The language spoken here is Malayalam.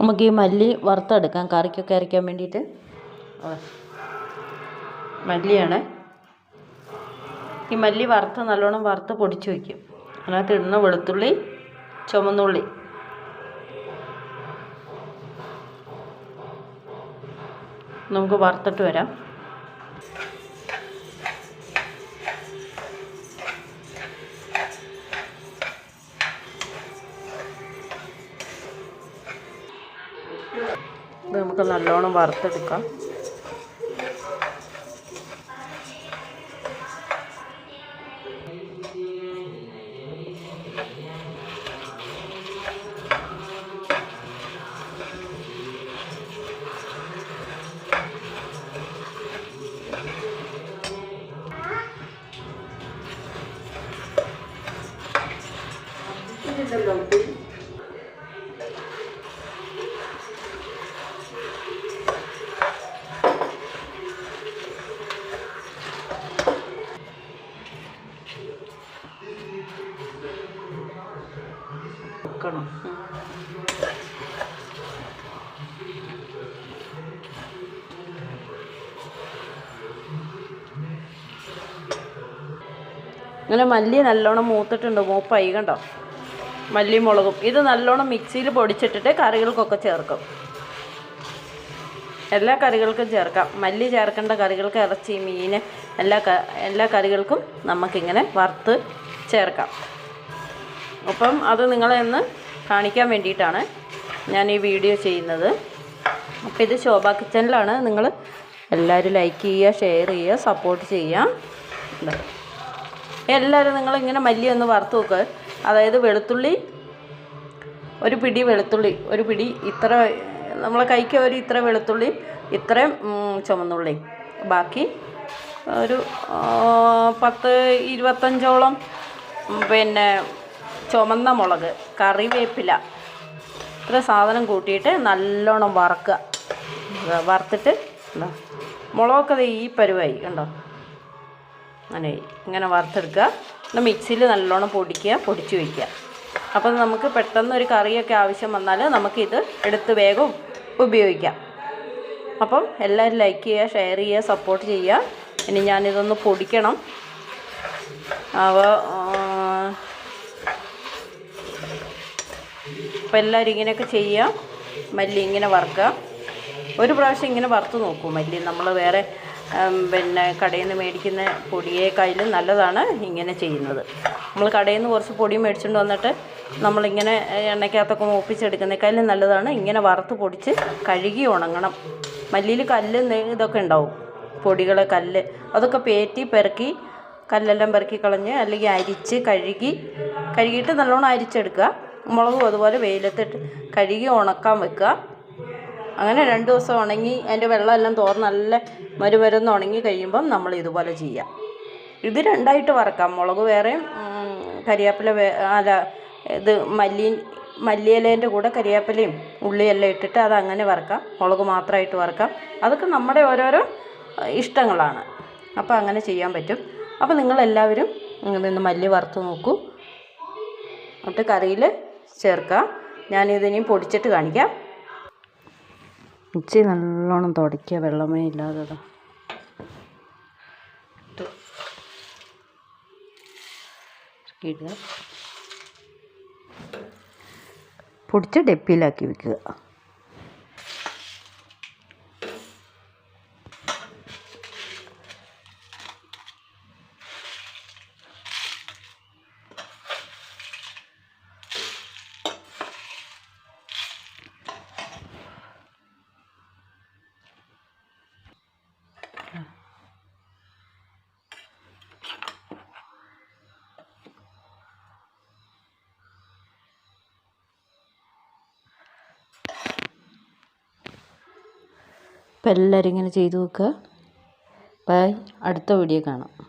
നമുക്ക് ഈ മല്ലി വറുത്തെടുക്കാം. കറിക്കൊക്കെ അരയ്ക്കാൻ വേണ്ടിയിട്ട്. മല്ലിയാണ്. ഈ മല്ലി വറുത്ത് നല്ലോണം വറുത്ത് പൊടിച്ച് വയ്ക്കും അതിനകത്ത് ഇടുന്ന വെളുത്തുള്ളി ചുമന്നുള്ളി. നമുക്ക് വറുത്തിട്ട് വരാം. ഇത് നമുക്ക് നല്ലോണം വറുത്തെടുക്കാം. വെക്കണം ഇങ്ങനെ മല്ലി നല്ലോണം മൂത്തിട്ടുണ്ട്. മൂപ്പായി കണ്ടോ? മല്ലി മുളകും. ഇത് നല്ലോണം മിക്സിയിൽ പൊടിച്ചിട്ടിട്ട് കറികൾക്കൊക്കെ ചേർക്കും. എല്ലാ കറികൾക്കും ചേർക്കാം. മല്ലി ചേർക്കേണ്ട കറികൾക്ക് ഇറച്ചി മീൻ എല്ലാ എല്ലാ കറികൾക്കും നമുക്കിങ്ങനെ വറുത്ത് ചേർക്കാം. അപ്പം അത് നിങ്ങളെ ഒന്ന് കാണിക്കാൻ വേണ്ടിയിട്ടാണ് ഞാൻ ഈ വീഡിയോ ചെയ്യുന്നത്. അപ്പോൾ ഇത് ശോഭ കിച്ചണിലാണ്. നിങ്ങൾ എല്ലാവരും ലൈക്ക് ചെയ്യുക ഷെയർ ചെയ്യുക സപ്പോർട്ട് ചെയ്യുക. എല്ലാവരും നിങ്ങളിങ്ങനെ മല്ലി ഒന്ന് വറുത്ത് നോക്കുക അതായത് വെളുത്തുള്ളി ഒരു പിടി വെളുത്തുള്ളി ഒരു പിടി ഇത്ര നമ്മളെ കൈക്ക് ഒരു ഇത്ര വെളുത്തുള്ളി ഇത്രയും ചുമന്നുള്ളി. ബാക്കി ഒരു പത്ത് ഇരുപത്തഞ്ചോളം പിന്നെ ചുമന്ന മുളക് കറിവേപ്പില ഇത്ര സാധനം കൂട്ടിയിട്ട് നല്ലോണം വറക്കുക. വറുത്തിട്ട് എന്താ മുളകൊക്കെ ഈ പരുവായി കണ്ടോ? അങ്ങനെ ഇങ്ങനെ വറുത്തെടുക്കുക. പിന്നെ മിക്സിയിൽ നല്ലോണം പൊടിക്കുക പൊടിച്ച് വയ്ക്കുക. അപ്പോൾ നമുക്ക് പെട്ടെന്ന് ഒരു കറിയൊക്കെ ആവശ്യം വന്നാൽ നമുക്കിത് എടുത്ത് വേഗം ഉപയോഗിക്കാം. അപ്പം എല്ലാവരും ലൈക്ക് ചെയ്യുക ഷെയർ ചെയ്യുക സപ്പോർട്ട് ചെയ്യുക. ഇനി ഞാനിതൊന്ന് പൊടിക്കണം. അവ അപ്പോൾ എല്ലാവരും ഇങ്ങനെയൊക്കെ ചെയ്യുക. മല്ലി ഇങ്ങനെ വറുക്കുക. ഒരു പ്രാവശ്യം ഇങ്ങനെ വറുത്ത് നോക്കൂ മല്ലി. നമ്മൾ വേറെ പിന്നെ കടയിൽ നിന്ന് മേടിക്കുന്ന പൊടിയേക്കായാലും നല്ലതാണ് ഇങ്ങനെ ചെയ്യുന്നത്. നമ്മൾ കടയിൽ നിന്ന് കുറച്ച് പൊടി മേടിച്ചുകൊണ്ട് വന്നിട്ട് നമ്മളിങ്ങനെ എണ്ണയ്ക്കകത്തൊക്കെ മൂപ്പിച്ചെടുക്കുന്നേക്കാളും നല്ലതാണ് ഇങ്ങനെ വറുത്ത് പൊടിച്ച് കഴുകി ഉണങ്ങണം. മല്ലിയിൽ കല്ല് ഇതൊക്കെ ഉണ്ടാവും. പൊടികൾ കല്ല് അതൊക്കെ പേറ്റി പെറുക്കി കല്ലെല്ലാം പെറുക്കി കളഞ്ഞ് അല്ലെങ്കിൽ അരിച്ച് കഴുകി കഴുകിയിട്ട് നല്ലോണം അരിച്ചെടുക്കുക. മുളകും അതുപോലെ വെയിലത്തിട്ട് കഴുകി ഉണക്കാൻ വെക്കുക. അങ്ങനെ രണ്ട് ദിവസം ഉണങ്ങി അതിന്റെ വെള്ളമെല്ലാം തോർന്ന് നല്ല മരുമരുന്ന് ഉണങ്ങി കഴിയുമ്പം നമ്മൾ ഇതുപോലെ ചെയ്യാം ഇത് രണ്ടായിട്ട് വറക്കാം. മുളക് വേറെയും കരിയാപ്പില വേ അല്ല ഇത് മല്ലി മല്ലിയിലേന്റെ കൂടെ കരിയാപ്പിലയും ഉള്ളിയെല്ലാം ഇട്ടിട്ട് അത് അങ്ങനെ വറക്കാം. മുളക് മാത്രമായിട്ട് വറക്കാം. അതൊക്കെ നമ്മുടെ ഓരോരോ ഇഷ്ടങ്ങളാണ്. അപ്പോൾ അങ്ങനെ ചെയ്യാൻ പറ്റും. അപ്പോൾ നിങ്ങളെല്ലാവരും ഇങ്ങനെ മല്ലി വറുത്ത് നോക്കൂ. എന്നിട്ട് കറിയിൽ ചേർക്കാം. ഞാനിതിനെയും പൊടിച്ചിട്ട് കാണിക്കാം. ഇച്ചി നല്ലോണം തുടയ്ക്കുക വെള്ളമേ ഇല്ലാതെ പൊടിച്ച് ഡപ്പിയിലാക്കി വെക്കുക. അപ്പോൾ എല്ലാവരും ഇങ്ങനെ ചെയ്തു നോക്കുക. ബൈ. അടുത്ത വീഡിയോ കാണാം.